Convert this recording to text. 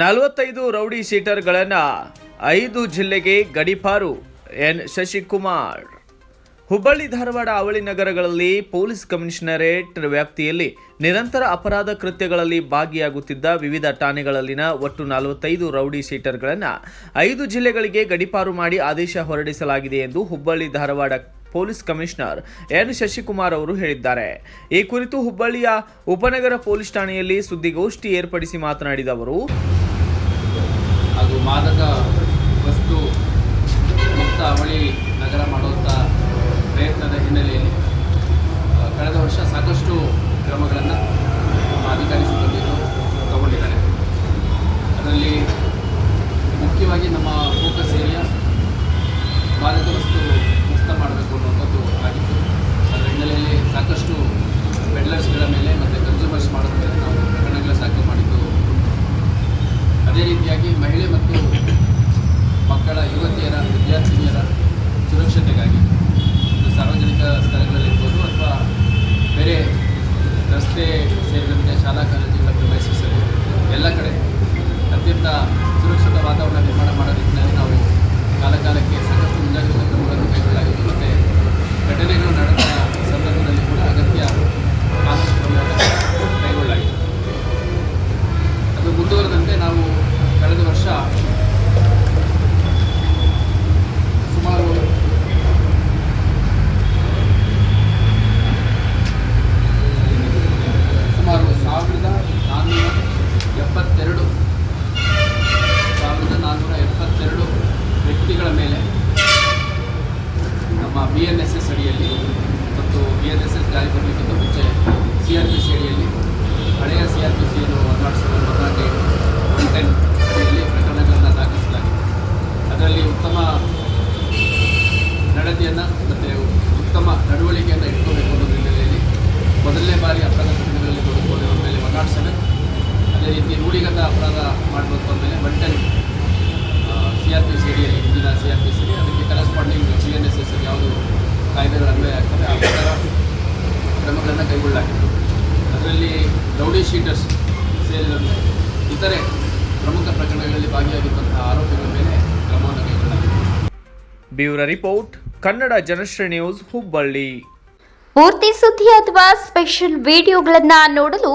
ನಲವತ್ತೈದು ರೌಡಿ ಸೀಟರ್ಗಳನ್ನು ಐದು ಜಿಲ್ಲೆಗೆ ಗಡಿಪಾರು ಎನ್. ಶಶಿಕುಮಾರ್. ಹುಬ್ಬಳ್ಳಿ, ಧಾರವಾಡ, ಅವಳಿ ನಗರಗಳಲ್ಲಿ ಪೊಲೀಸ್ ಕಮಿಷನರೇಟ್ ವ್ಯಾಪ್ತಿಯಲ್ಲಿ ನಿರಂತರ ಅಪರಾಧ ಕೃತ್ಯಗಳಲ್ಲಿ ಭಾಗಿಯಾಗುತ್ತಿದ್ದ ವಿವಿಧ ಠಾಣೆಗಳಲ್ಲಿನ ಒಟ್ಟು ನಲವತ್ತೈದು ರೌಡಿ ಸೀಟರ್ಗಳನ್ನು ಐದು ಜಿಲ್ಲೆಗಳಿಗೆ ಗಡಿಪಾರು ಮಾಡಿ ಆದೇಶ ಹೊರಡಿಸಲಾಗಿದೆ ಎಂದು Hubballi, Dharwad police commissioner N. Shashikumar ಅವರು ಹೇಳಿದ್ದಾರೆ. ಈ ಕುರಿತು ಹುಬ್ಬಳ್ಳಿಯ ಉಪನಗರ ಪೊಲೀಸ್ ಠಾಣೆಯಲ್ಲಿ ಸುದ್ದಿಗೋಷ್ಠಿ ಏರ್ಪಡಿಸಿ ಮಾತನಾಡಿದ ಅವರು ಮಾದಕ ರೀತಿಯಾಗಿ ಮಹಿಳೆ ಮತ್ತು ಮಕ್ಕಳ, ಯುವತಿಯರ, ವಿದ್ಯಾರ್ಥಿನಿಯರ ಸುರಕ್ಷತೆಗಾಗಿ ಸಾರ್ವಜನಿಕ ಸ್ಥಳಗಳಲ್ಲಿರ್ಬೋದು ಅಥವಾ ಬೇರೆ ರಸ್ತೆ ಸೇರಿದಂತೆ ಶಾಲಾ ಕಾಲೇಜುಗಳ ಪ್ರವೇಶಿಸಲು ಎಲ್ಲ ಕಡೆ ಅತ್ಯಂತ ಸುರಕ್ಷಿತ ವಾತಾವರಣ ನಿರ್ಮಾಣ ಮಾಡೋ ನಿಟ್ಟಿನಲ್ಲಿ ನಾವು ಕಾಲಕಾಲಕ್ಕೆ ಸಾಕಷ್ಟು ಮುಂಜಾಗ್ರತಾ ಕ್ರಮಗಳನ್ನು ಕೈಗೊಳ್ಳಲಾಗಿತ್ತು ಮತ್ತು ಘಟನೆಗಳು ನಡೆದ ಸಂದರ್ಭದಲ್ಲಿ ಕೂಡ ಅಗತ್ಯ ಕಾನೂನು ಕ್ರಮಗಳನ್ನು ಕೈಗೊಳ್ಳಲಾಗಿದೆ. ಅದು ಮುಂದುವರೆದಂತೆ ನಾವು ಕಳೆದ ವರ್ಷ ಸುಮಾರು ಸುಮಾರು ಸಾವಿರದ ನಾನ್ನೂರ ಎಪ್ಪತ್ತೆರಡು, ಸಾವಿರದ ನಾನ್ನೂರ ಎಪ್ಪತ್ತೆರಡು ವ್ಯಕ್ತಿಗಳ ಮೇಲೆ ನಮ್ಮ ಬಿ ಎನ್ ಎಸ್ ಎಸ್ ಅಡಿಯಲ್ಲಿ ಮತ್ತು ಬಿ ಎನ್ ಎಸ್ ಎಸ್ ಜಾರಿ ಬರಲಿಕ್ಕಿಂತ ಮುಂಚೆ ಸಿ ಆರ್ ಪಿ ಸಿ ಅಡಿಯಲ್ಲಿ ಹಳೆಯ ಸಿ ಆರ್ ಪಿ ಸಿಯನ್ನು ನಾಟ್ ಒನ್ ಟೆನ್ ಅದೇ ರೀತಿ ರೂಢಿಗತ ಅಪರಾಧ ಮಾಡಬೇಕು ಅಂದಮೇಲೆ ಬಂಟನ್ ten C R P C ಅಡಿಯಲ್ಲಿ ಹಿಂದಿನ ಸಿ ಆರ್ ಪಿ ಸಿ ಅದಕ್ಕೆ corresponding G N S S ಯಾವುದು ಕಾಯ್ದೆಗಳ ಅನ್ವಯ ಆಗ್ತದೆ ಆ ಪ್ರಕಾರ ಕ್ರಮಗಳನ್ನು ಕೈಗೊಳ್ಳಲಾಗಿತ್ತು ಅದರಲ್ಲಿ ರೌಡಿ ಶೀಟರ್ಸ್ ಸೇರಿದಂತೆ ಇತರೆ ಪ್ರಮುಖ ಪ್ರಕರಣಗಳಲ್ಲಿ ಭಾಗಿಯಾಗಿದ್ದಂತಹ ಆರೋಪಿಗಳ ಮೇಲೆ ಕ್ರಮವನ್ನು ಕೈಗೊಳ್ಳಲಾಗಿದೆ. Bureau report Kannada Janashree news Hubballi. ಪೂರ್ತಿ ಸುದ್ದಿ ಅಥವಾ ಸ್ಪೆಷಲ್ ವಿಡಿಯೋಗಳನ್ನು ನೋಡಲು